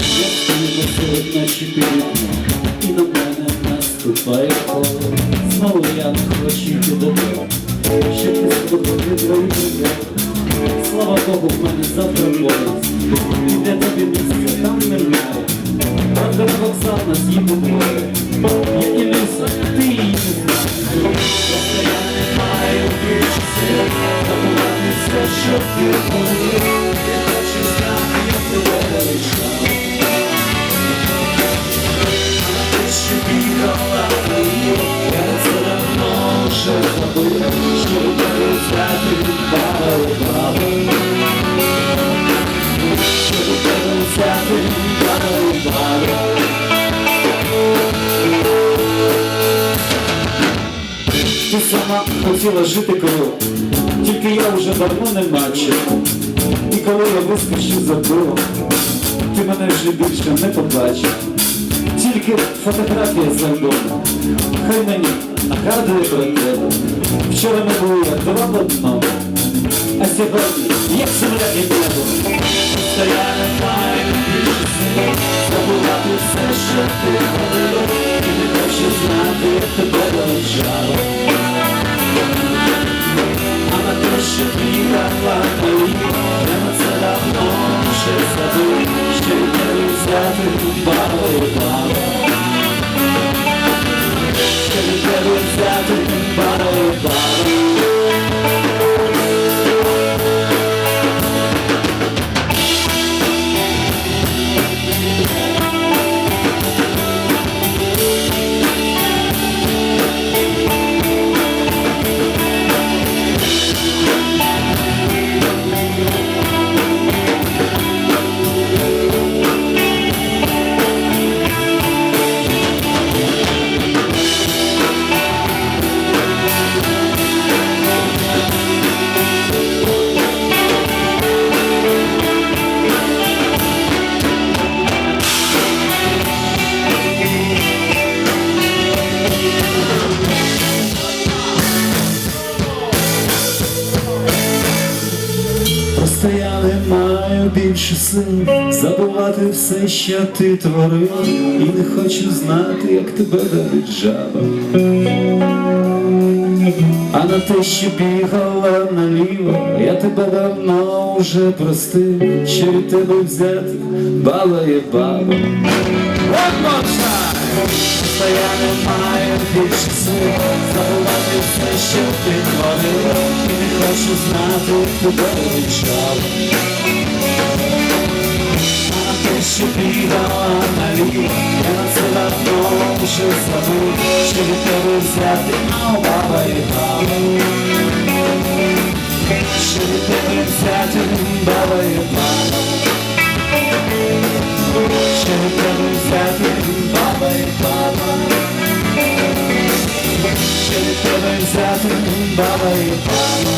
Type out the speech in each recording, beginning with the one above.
відчинити вікно, і на мене наступає холод. Знову я. Слава Богу, в мене завтра поїзд, і вокзал нас не знаєш. Просто. Що баба у. Що від баба. Ти сама хотіла жити коли, тільки я вже давно не бачив. І коли я вискочу за дорогу, ти мене вже більше не побачив. Тільки фотографія з альбому, хай мені нагадує про тебе. Вчора ми були як два в одному, а сьогодні як земля і небо. Просто я не маю сил забувати все, що ти говорила, і не хочу знати, як тебе вивчала. А на те, що бігала я на це давно вже забув, що від тебе взяти бабою баба. Що маю більше сил забувати все, що ти творила, і не хочу знати, як тебе давить жаба. А на те, що бігала наліво, я тебе давно вже простив, що від тебе взяти балає баба. Просто я не маю більше сил забувати все, що ти творила, і хочу знати, тебе вивчала. А ти що бігала наліво, я на це давно вже забув, що від тебе взяти, а баба і баба. Що від тебе взяти, баба і баба. Що від тебе взяти, взяти,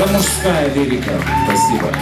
Это мужская лирика. Спасибо.